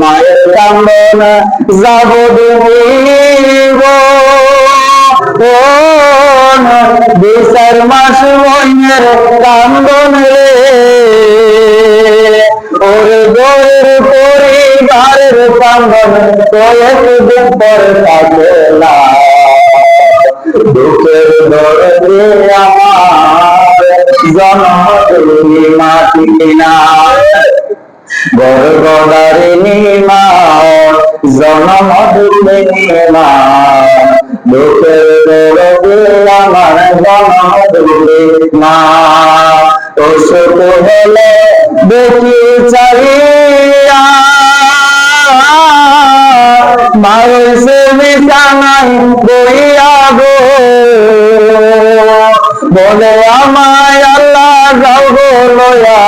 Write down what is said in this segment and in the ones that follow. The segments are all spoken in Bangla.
মায়ের কান্দন যাব ডুবিব বিচার মাস বইনের কান্দন রে। ওর গোয়ের পরিবারের কান্দন কয়েকদিন পর থাকে দুঃখের দরদে আমার জন্ম মাটি কিনা গর্গদারিণী মা জনম দুঃখে মা দুঃখের দরদে আমার জনম দুঃখে মা অসুখ হলে দেখি বিছানায় বইয়া গো বলে আমায় আল্লাহ যাও গো, লয়া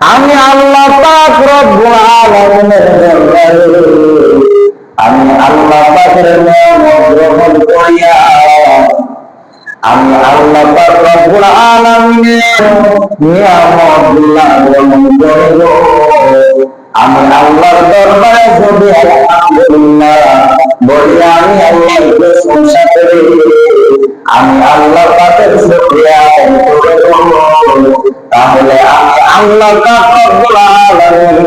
আমি আল্লাহ পাক রব্বুল আলামিনের দরবারে, আমি আল্লাহ পাকের নিয়ামত গ্রহণ করিয়া, আমি আল্লাহ আমি আল্লাহর দরবারে বলি আমি আল্লাহর প্রশংসা করি। আমি আল্লাহ পাকের শুকরিয়া আদায় করব। তাহলে আমি আল্লাহ পাক রব্বুল আলামিন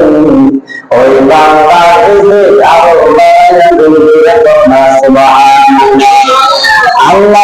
আল্লাহ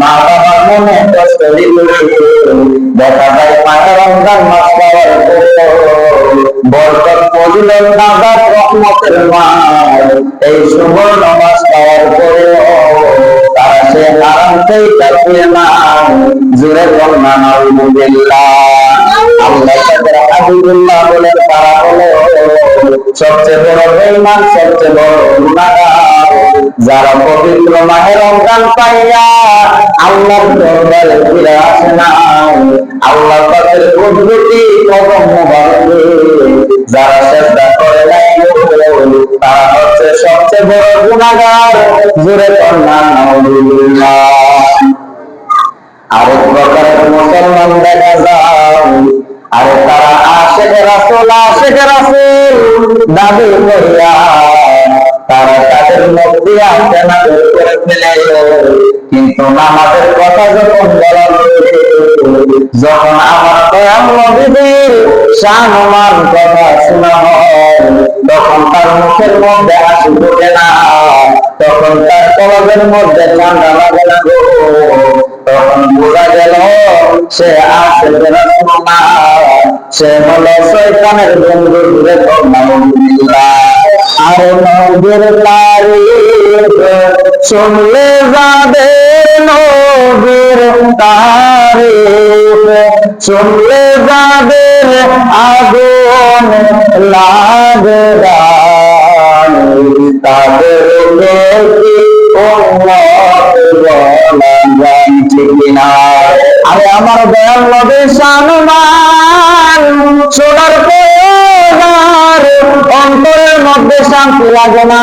মা বাবার মনে কষ্ট দিল দেখা যায় মায়ের রমজান মাস পাওয়ার বরকত ফজিলত দাদা রহমতের এই সুবর্ণ মাস পাওয়ার পরেও তারা সে হারাম থেকে কাটিয়ে না। জোরে বলনা নাউজুবিল্লাহ আল্লাহ তাদের হাবিবুল্লাহ বলে তারা হলো সবচেয়ে যারা পবিত্র মাহে রমজান পাইয়া আল্লাহর ফিরে না আল্লাহ বড় গুণাগার জোরে আরেক প্রকারের মুসলমান দেখা যায়। আরে তারা আশেখ রাসুল আশেখ রাসুল, দাবি করিয়া মধ্যে নামাজের যখন আমার দয়াল নবীদের হয়, তখন তার মধ্যে হাসি ফোটে তখন তার কলবের মধ্যে ঠান্ডা লাগে সে আছে সে হলো শৈতানের বন্ধু দূরে আর নবীর তারিফ শুনলে যাবে নবীর তারিফ শুনলে যাবে আগুন লাগে তাদের আরে আমার দয়াল নবীর সানমান সোনার পর অন্তরের মধ্যে শান্তি লাগে না।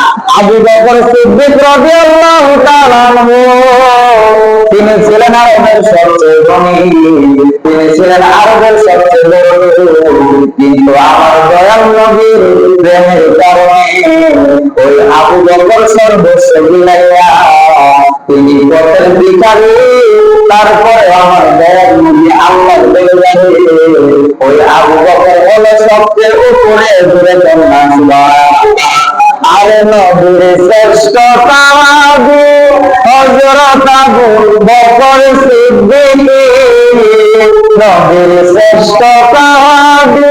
আবু বকর সিদ্দিক রাদিয়াল্লাহু তাআলা আনহু। তিনি ছিলেন আরবের সবচেয়ে ধনী। তিনি ছিলেন আরবের সবচেয়ে বড় কিন্তু আমার দয়াল নবীর প্রেমের কারণে ওই আবু বকর সর্বস্ব বিলাইয়া তিনি পথের ভিখারি। তারপরে আমার দয়াল নবী আল্লাহর দরবারে ওই আবু বকর হলো সবচেয়ে উপরে দূরে কন্যা আরে নবীর শ্রেষ্ঠ কাবু হজরত আবু বকর সিদ্দিক। নবীর শ্রেষ্ঠ কাবু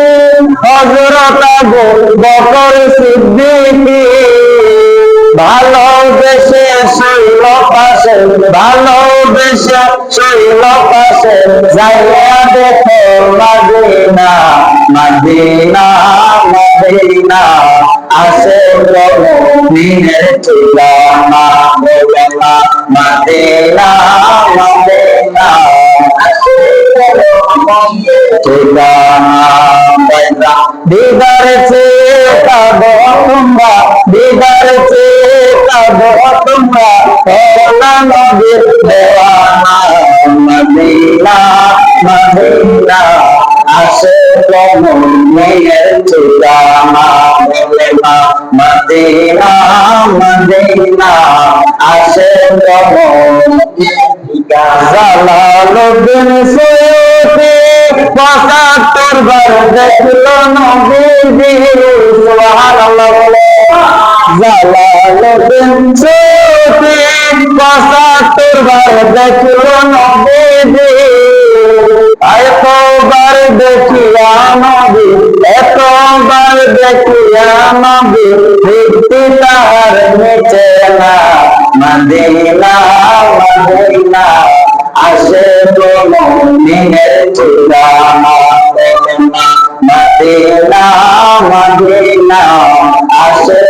হজরত আবু বকর সিদ্দিক। ভালোবেসে শৈল পাশে ভালোবেসে শৈল পাশে, যাইয়া দেখো মাদিনা মাদিনা মাদিনা। আসে মিনের ঠিকানা বলে না মাদিনা মাদিনা ঠিকানা পয়সা দিদার চেয়ে কাবো তোমরা দিদার চেয়ে কাবো তোমরা ওলা নবীর দেওয়ানা মদিনা মদিনা মেয়ের ঠিকানা বলে না মদিনা মদিনা আসে জালালুদ্দিন সৈয়দে পঁচাত্তর বার দেখল জালালুদ্দিন সৈয়দে পঁচাত্তর বার দেখল নবীজি এতবার দেখিয়া নবী এতবার দেখিয়া নবী ভিত্তি তাহার নিচে না মদিনা মদিনা আসে বলো মিনের ঠিকানা মদিনা মদিনা আসে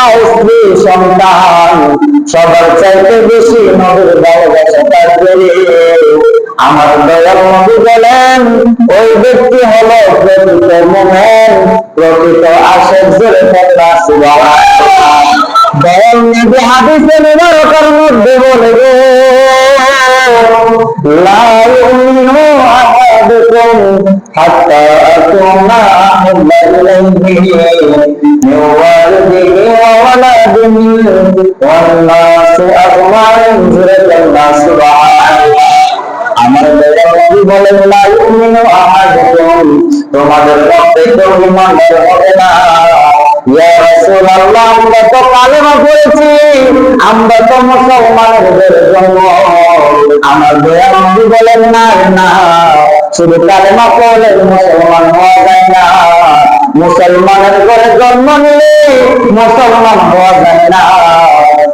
নবী সন্তান, সবার চাইতে বেশি নবীর ভালোবাসা তার আমার দয়াল নবী বলেন, ওই ব্যক্তি হলো প্রকৃত মোহন প্রকৃত আশ্চর্যের কথা দয়াল নবী হাদিসে নিবারকার মধ্যে والناس أجمعين جرد الناس سبحانه আমার নবী বলেন লা ইউমিনু আহাদুকুম তোমাদের প্রত্যেকের ঈমান হবে না ইয়া রাসূলুল্লাহ আমরা তো কালেমা পড়েছি আমরা তো মুসলমানদের জন্য আমার দয়া নবী বলেন না না শুধু কালেমা পড়লে মুসলমান হওয়া যায় না মুসলমানের ঘরে জন্ম নিলে মুসলমান হওয়া যায় না।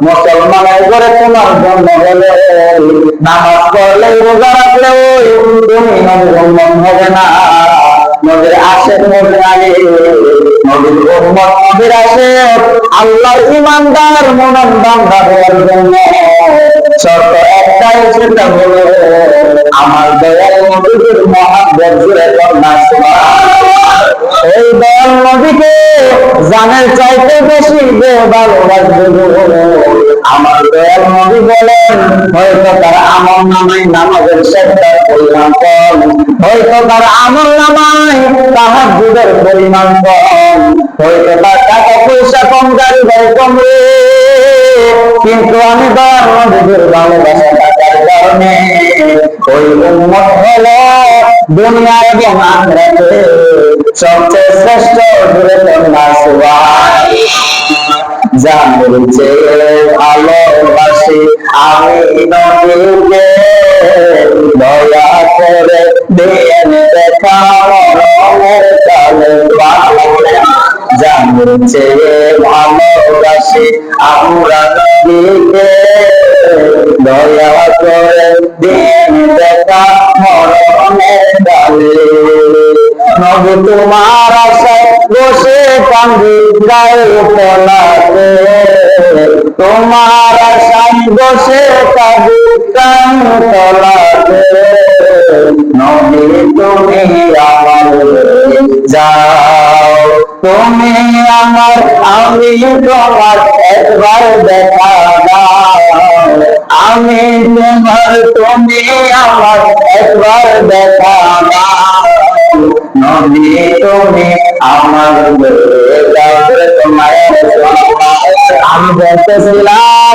মুসলমানের ঘরে তোমার জন্ম হলে নামাজ পড়লে রোজা রাখলে তুমি নবীর উম্মত হবে না। নবীর আসে নবীর আগে, নবীর উম্মত, নবীর আসে আল্লাহর ইমানদার মনন বান্দা হওয়ার জন্য শর্ত একটাই, সেটা হলো আমার দয়াল নবীর মহাব্বত জুড়ে কন্যা এই দয়াল নবীকে জানের চাইতে বেশি যে আমার দয়াল নবী বলেন, হয়তো তার আমল নামাই নামাজের সেটার পরিমাণ কম, হয়তো তার আমল নামাই তাহার যুগের পরিমাণ কম, হয়তো তার টাকা পয়সা কম, গাড়ি গাড়ি কম কিন্তু আমি দয়াল নবীদের ভালোবাসা থাকার কারণে ওই উন্মত হলো দুনিয়া এবং আখরাতে সবচেয়ে শ্রেষ্ঠ কন্যা সুবাই জানুর চেয়ে ভালোবাসি আমি নদীকে দয়া করে দেন দেখা মরমের কালে ভালোবাসি আমরা নদীকে দয়া করে দিন দেখা নবী তোমার বসে গায়ে পলাতে তোমার বসে কান নবী তুমি আমার যাও তুমি আমার আমি তোমার একবার দেখা আমি তোমার তুমি আমার একবার দেখা নবী, তুমি আমার আমি বলতেছিলাম,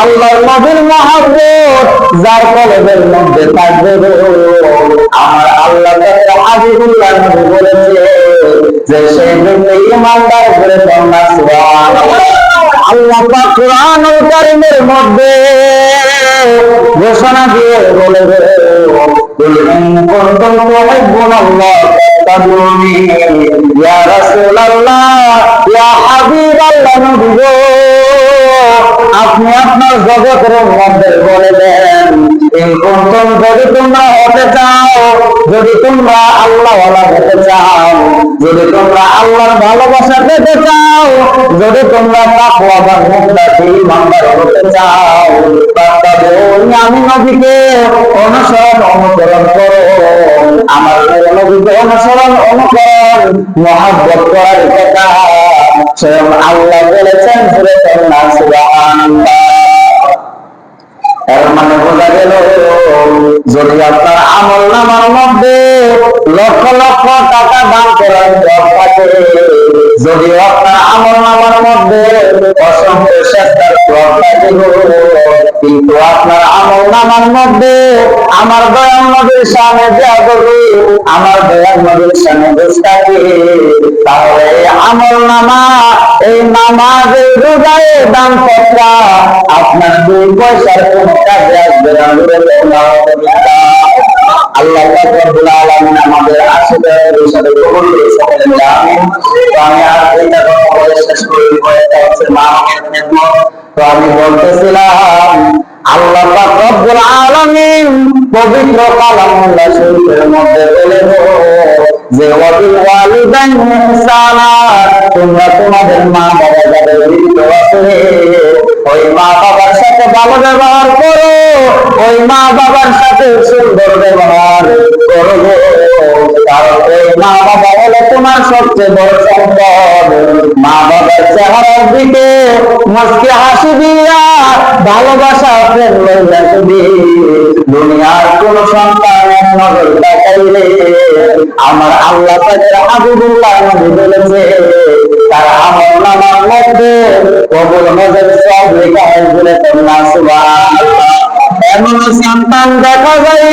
আল্লাহর নবীর মহাব্বত যার কলবের মধ্যে থাকবে। আমার আল্লাহ হাবিবুল্লাহ নবী বলেছে যে সেই ব্যক্তি ইমানদার করে তোমরা সুবহানাল্লাহ আল্লাহ পাক কোরআনুল কারীমের মধ্যে ঘোষণা দিয়ে বলে قل إن كنتم تحبون الله فاتبعوني يا رسول الله يا حبيب الله নবী গো, আপনি আপনার জগতের মধ্যে বলে দেন এই কুন্তম যদি তোমরা হতে চাও যদি তোমরা আল্লাহ হতে চাও যদি তোমরা আল্লাহর ভালোবাসা পেতে চাও, যদি তোমরা তাকওয়াবান মুত্তাকি ইমানদার হতে চাও তাহলে আমি নবীকে অনুসরণ অনুকরণ করো আমার নবীকে অনুসরণ অনুকরণ, মহাব্বত করার কথা স্বয়ং আল্লাহ বলেছেন সুরে সুবহানাল্লাহ। এর মানে বোঝা গেল, যদি আপনার আমল নামার মধ্যে লক্ষ লক্ষ টাকা দান করার থাকে, যদি আপনার আমল নামার মধ্যে অসংখ্য চেষ্টার থাকে, কিন্তু আপনার আমল নামার মধ্যে আমার দয়াল নবীর সামনে দেয়া করবে আমার দয়াল নবীর সামনে বসে থাকে, তাহলে আমল নামা, এই নামাজের রোজায় দান পত্রা আপনার দুই পয়সার কোন আল্লাহ রব্বুল আলামিন আমাদের আশীর্বাদের সাথে কবুল করে সকলের আমিন তো আমি আর আমি বলতেছিলাম আল্লাহ পাক রব্বুল আলামিন পবিত্র কালামুল্লাহ শরীফের মধ্যে বলে যে ওয়াবিল ওয়ালিদাইন ইহসানা, তোমরা তোমাদের মা বাবা যাদের মৃত আছে ওই মা বাবার সাথে ভালো ব্যবহার করো, ওই মা বাবার সাথে সুন্দর ব্যবহার করো কারণ ওই মা বাবা তোমার সবচেয়ে বড় সম্পদ। মা বাবার চেহারার দিকে মুসকে হাসি দিয়া ভালোবাসা প্রেম দুনিয়ার কোন সন্তান নজর তাকাইলে আমার আল্লাহ পাকের হাবিবুল্লাহ নবী বলেছে সন্তান দেখা যায়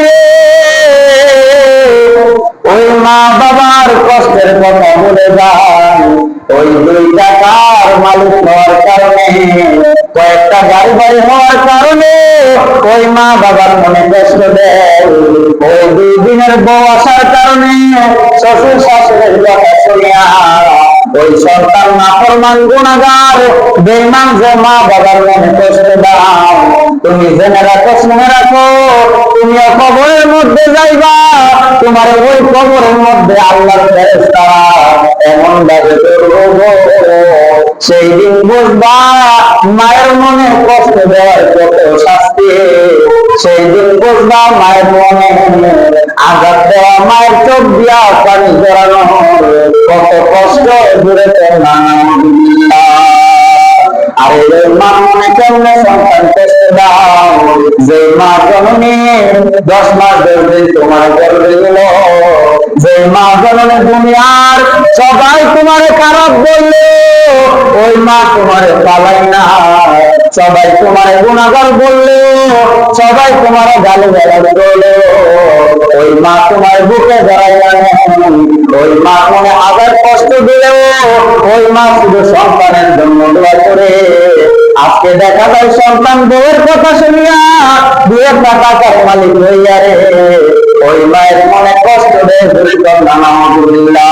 ওই মা বাবার কষ্টের কথা বলে যায় ওই দুই টাকার মালিক হওয়ার কারণে, কয়েকটা গাড়ি বাড়ি হওয়ার কারণে ওই মা বাবার মনে কষ্ট দেয়। ওই দুই দিনের বউ আসার কারণে শ্বশুর শাশুড়ের কথা শুনিয়া ওই সন্তান নাফরমান গুণাগার বেইমান যে মা বাবার মনে কষ্ট দাও। তুমি জেনে রাখো, শুনে রাখো, তুমি কবরের মধ্যে যাইবা, তোমার ওই কবরের মধ্যে আল্লাহর ফেরেশতারা এমন ভাবে সেই দিন বুঝবা, মায়ের মনে কষ্ট দেওয়ার কত শাস্তি, সেই দিন বুঝবা, মায়ের মনে আঘাত দেওয়া, মায়ের চোখ দিয়া পানি জড়ানো কত কষ্ট ঘুরেছে না আরে রে মা মনে কেমনে সন্তান কষ্ট দাও, যে মা জননী দশ মাস দিন তোমার গর্বে দিল যে মা জননী দুনিয়ার সবাই তোমার খারাপ বলল, ওই মা তোমার পালাই না। সবাই তোমার গুণাগার বলল, সবাই তোমার গালি গালাজ করল ওই মা তোমার বুকে ধরাই ওই মা মনে আবার কষ্ট দিলেও ওই মা শুধু সন্তানের জন্য দোয়া করে। আজকে দেখা যায় সন্তান বউয়ের কথা শুনিয়া দুয়ের তার মালিক হইয়া রে। ওই মায়ের মনে কষ্ট দেয় ধরে নানা নামদুল্লাহ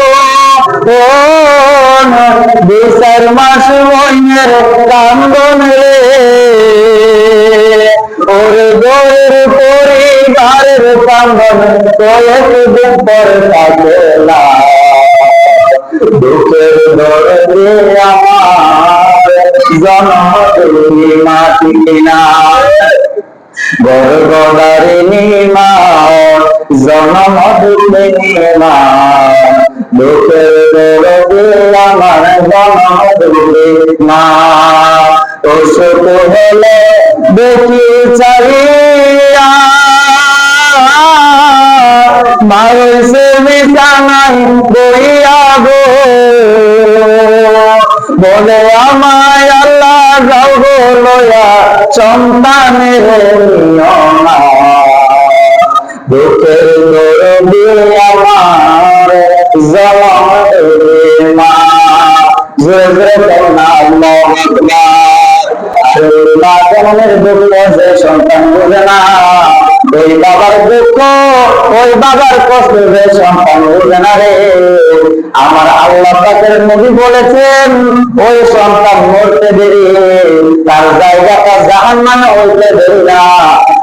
ডুবিব কোন বিচার মাস বইয়ের কান্দন রে ওর দোয়ের পরিবারের কান্দন কয়েকদিন পর থাকে দুঃখের দরদে আমার জন্ম মাটি কিনা গর্গদারিণী মা জনম দুঃখে মা দুঃখের দরদে আমার জনম দুঃখে মা অসুখ হলে দেখি গো। বলে আমায় আল্লাহ যাও লয়া। সন্তানের বুকের দরদে আমার জলম মা। সন্তান বুঝে না। ওই বাবার দুঃখ, ওই বাবার কষ্ট সন্তান হবে না রে। আমার আল্লাহ পাকের নবী বলেছেন, ওই সন্তান মরতে দেরি, তার জায়গাটা জাহান মানে হইতে দেরি না।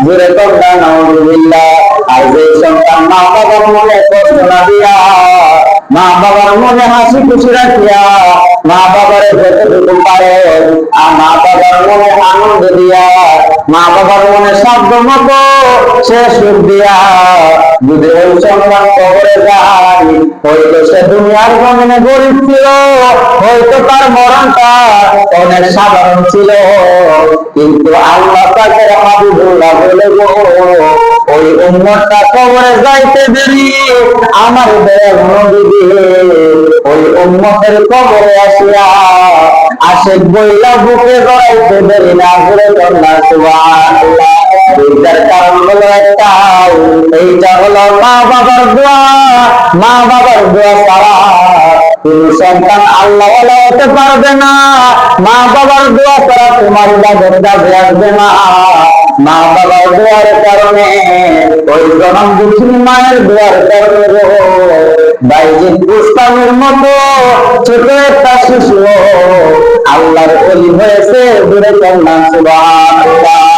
জুড়ে তোর নজুবিল্লাহ আর যে সন্তান মা বাবার মনে কষ্ট না দিয়া মা বাবার মনে হাসি খুশি রাখিয়া মা বাবার যতটুকু পারে আর মা বাবার মনে আনন্দ দিয়া, মা বাবার মনে শব্দ মতো সে সুখ দিয়া যদি ওই সন্তান কবরে যায়। হয়তো সে দুনিয়ার জমিনে গরিব ছিল, হয়তো তার মরণটা অনেক সাধারণ ছিল। কিন্তু আল্লাহ তাকে হাবিবুল্লাহ বলে গো, ওই উম্মতটা কবরে যাইতে দেরি, আমার দয়াল নবী ওই উম্মতের কবরে আসিয়া আসে বইলা বুকে জড়াইতে দেরি না করে কন্যা সুবহানাল্লাহ। কারণ হলো একটাই এইটা হলো মা বাবার দোয়া। মা বাবার দোয়া ছাড়া তুমি সন্তান আল্লাহ হতে পারবে না। মা বাবার দোয়া ছাড়া তোমার ইবাদত কাজে আসবে না। মা বাবার দোয়ার কারণে, ওই জনম দুঃখী মায়ের দোয়ার কারণে বাইজিন বুস্তানের মতো ছোট একটা শিশু। আল্লাহর অলি হয়েছে দূরে কন্যা সুবহানাল্লাহ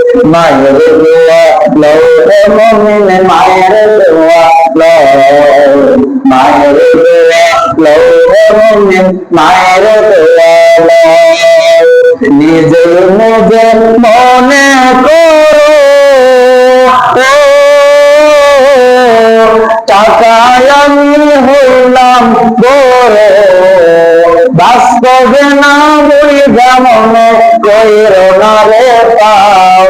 মায়ের দোয়া লও হে মুমিন মায়ের দোয়া লও মায়ের দোয়া লও হে মুমিন মনে করো টাকায় আমি হইলাম বাস্তবে না বই কইর না পাও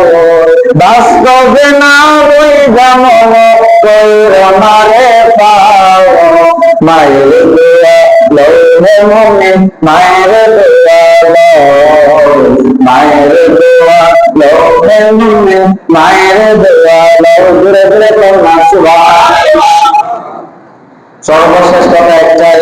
বাস্তবে না বই কইর না পাও মায়ের দোয়া লৌহে মনে, মায়ের দোয়া মায়ের দোয়া লৌহে মনে, মায়ের দোয়া লও। ঘুরে একটাই